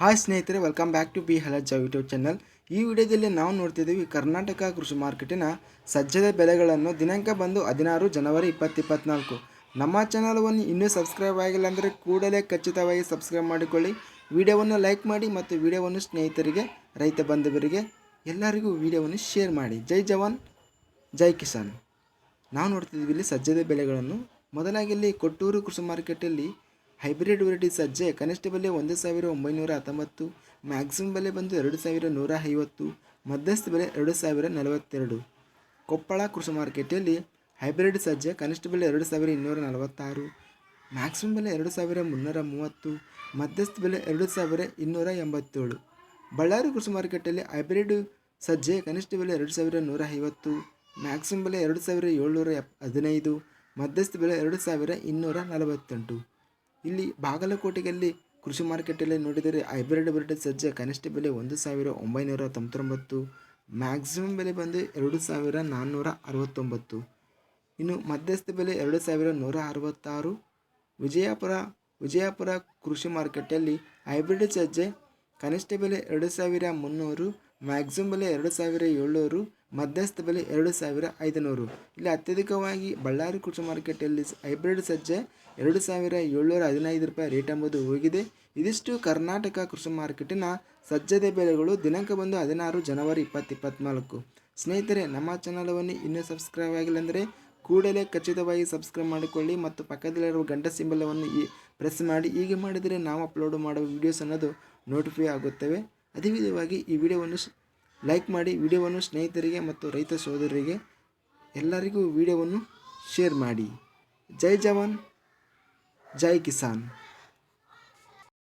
Hi ಸ್ನೇಹಿತರೆ welcome back to ಬಿ ಹಲಜ ಯೂಟ್ಯೂಬ್ ಚಾನಲ್ ಈ ವಿಡಿಯೋದಲ್ಲಿ ನಾವು ನೋಡ್ತಿದ್ದೀವಿ ಕರ್ನಾಟಕ ಕೃಷಿ ಮಾರ್ಕೆಟಿನ ಸಜ್ಜದ ಬೆಲೆಗಳನ್ನು ದಿನಾಂಕ ಬಂದು ಹದಿನಾರು ಜನವರಿ ಇಪ್ಪತ್ತಿಪ್ಪತ್ನಾಲ್ಕು. ನಮ್ಮ ಚಾನಲ್ವನ್ನು ಇನ್ನೂ ಸಬ್ಸ್ಕ್ರೈಬ್ ಆಗಿಲ್ಲ ಅಂದರೆ ಕೂಡಲೇ ಖಚಿತವಾಗಿ ಸಬ್ಸ್ಕ್ರೈಬ್ ಮಾಡಿಕೊಳ್ಳಿ. ವಿಡಿಯೋವನ್ನು ಲೈಕ್ ಮಾಡಿ ಮತ್ತು ವಿಡಿಯೋವನ್ನು ಸ್ನೇಹಿತರಿಗೆ, ರೈತ ಬಂಧುವರಿಗೆ ಎಲ್ಲರಿಗೂ ವಿಡಿಯೋವನ್ನು ಶೇರ್ ಮಾಡಿ. ಜೈ ಜವಾನ್, ಜೈ ಕಿಸಾನ್. ನಾವು ನೋಡ್ತಿದ್ದೀವಿ ಇಲ್ಲಿ ಸಜ್ಜದ ಬೆಲೆಗಳನ್ನು. ಮೊದಲಾಗಿ ಇಲ್ಲಿ ಕೊಟ್ಟೂರು ಕೃಷಿ ಮಾರ್ಕೆಟಲ್ಲಿ ಹೈಬ್ರಿಡ್ ವೆರೈಟಿ ಸಜ್ಜೆ ಕನಿಷ್ಠ ಬೆಲೆ ಒಂದು ಸಾವಿರ ಒಂಬೈನೂರ ಹತ್ತೊಂಬತ್ತು ಮ್ಯಾಕ್ಸಿಮಮ್ ಬೆಲೆ ಬಂದು ಎರಡು ಸಾವಿರ ನೂರ ಐವತ್ತು, ಮಧ್ಯಸ್ಥ ಬೆಲೆ ಎರಡು ಸಾವಿರ ನಲವತ್ತೆರಡು. ಕೊಪ್ಪಳ ಕೃಷಿ ಮಾರ್ಕೆಟಲ್ಲಿ ಹೈಬ್ರಿಡ್ ಸಜ್ಜೆ ಕನಿಷ್ಠ ಬೆಲೆ ಎರಡು ಸಾವಿರ ಇನ್ನೂರ ನಲವತ್ತಾರು ಮ್ಯಾಕ್ಸಿಮಮ್ ಬೆಲೆ ಎರಡು ಸಾವಿರ ಮುನ್ನೂರ ಮೂವತ್ತು, ಮಧ್ಯಸ್ಥ ಬೆಲೆ ಎರಡು ಸಾವಿರ ಇನ್ನೂರ ಎಂಬತ್ತೇಳು. ಬಳ್ಳಾರಿ ಕೃಷಿ ಮಾರ್ಕೆಟಲ್ಲಿ ಹೈಬ್ರಿಡ್ ಸಜ್ಜೆ ಕನಿಷ್ಠ ಬೆಲೆ ಎರಡು ಸಾವಿರ ನೂರ ಐವತ್ತು ಮ್ಯಾಕ್ಸಿಮಮ್ ಬೆಲೆ ಎರಡು ಸಾವಿರ ಏಳ್ನೂರ ಎಪ್, ಹದಿನೈದು, ಮಧ್ಯಸ್ಥ ಬೆಲೆ ಎರಡು ಸಾವಿರ ಇನ್ನೂರ ನಲವತ್ತೆಂಟು. ಇಲ್ಲಿ ಬಾಗಲಕೋಟೆಯಲ್ಲಿ ಕೃಷಿ ಮಾರ್ಕೆಟಲ್ಲಿ ನೋಡಿದರೆ ಹೈಬ್ರಿಡ್ ಬ್ರಿಡ್ ಸಜ್ಜೆ ಕನಿಷ್ಠ ಬೆಲೆ ಒಂದು ಸಾವಿರ ಒಂಬೈನೂರ ತೊಂಬತ್ತೊಂಬತ್ತು ಮ್ಯಾಕ್ಸಿಮಮ್ ಬೆಲೆ ಬಂದು ಎರಡು ಸಾವಿರ ನಾನ್ನೂರ ಅರವತ್ತೊಂಬತ್ತು. ಇನ್ನು ಮಧ್ಯಸ್ಥ ಬೆಲೆ ಎರಡು ಸಾವಿರ ನೂರ ಅರವತ್ತಾರು. ವಿಜಯಪುರ ವಿಜಯಪುರ ಕೃಷಿ ಮಾರ್ಕೆಟಲ್ಲಿ ಹೈಬ್ರಿಡ್ ಸಜ್ಜೆ ಕನಿಷ್ಠ ಬೆಲೆ ಎರಡು ಸಾವಿರ ಮುನ್ನೂರು ಮ್ಯಾಕ್ಸಿಮಮ್ ಬೆಲೆ ಎರಡು ಸಾವಿರ ಏಳ್ನೂರು ಮಧ್ಯಸ್ಥ ಬೆಲೆ ಎರಡು ಸಾವಿರ ಐದುನೂರು. ಇಲ್ಲಿ ಅತ್ಯಧಿಕವಾಗಿ ಬಳ್ಳಾರಿ ಕೃಷಿ ಮಾರ್ಕೆಟಲ್ಲಿ ಹೈಬ್ರಿಡ್ ಸಜ್ಜೆ ಎರಡು ಸಾವಿರ ಏಳ್ನೂರ ಹದಿನೈದು ರೂಪಾಯಿ ರೇಟ್ ಎಂಬುದು ಹೋಗಿದೆ. ಇದಿಷ್ಟು ಕರ್ನಾಟಕ ಕೃಷಿ ಮಾರ್ಕೆಟಿನ ಸಜ್ಜದ ಬೆಲೆಗಳು ದಿನಾಂಕ ಬಂದು ಹದಿನಾರು ಜನವರಿ ಇಪ್ಪತ್ತು ಇಪ್ಪತ್ತಿಪ್ಪತ್ನಾಲ್ಕು ಸ್ನೇಹಿತರೆ, ನಮ್ಮ ಚಾನಲವನ್ನು ಇನ್ನೂ ಸಬ್ಸ್ಕ್ರೈಬ್ ಆಗಿಲ್ಲ ಅಂದರೆ ಕೂಡಲೇ ಖಚಿತವಾಗಿ ಸಬ್ಸ್ಕ್ರೈಬ್ ಮಾಡಿಕೊಳ್ಳಿ ಮತ್ತು ಪಕ್ಕದಲ್ಲಿರುವ ಗಂಟ ಸಿಂಬಲವನ್ನು ಈ, ಪ್ರೆಸ್ ಮಾಡಿ. ಹೀಗೆ ಮಾಡಿದರೆ ನಾವು ಅಪ್ಲೋಡ್ ಮಾಡುವ ವೀಡಿಯೋಸ್ ಅನ್ನೋದು ನೋಟಿಫೈ ಆಗುತ್ತವೆ. ಅದೇ ವಿಧವಾಗಿ ಈ ವಿಡಿಯೋವನ್ನು ಲೈಕ್ ಮಾಡಿ ವಿಡಿಯೋವನ್ನು ಸ್ನೇಹಿತರಿಗೆ ಮತ್ತು ರೈತ ಸೋದರರಿಗೆ ಎಲ್ಲರಿಗೂ ವಿಡಿಯೋವನ್ನು ಶೇರ್ ಮಾಡಿ. ಜೈ ಜವಾನ್, ಜೈ ಕಿಸಾನ್.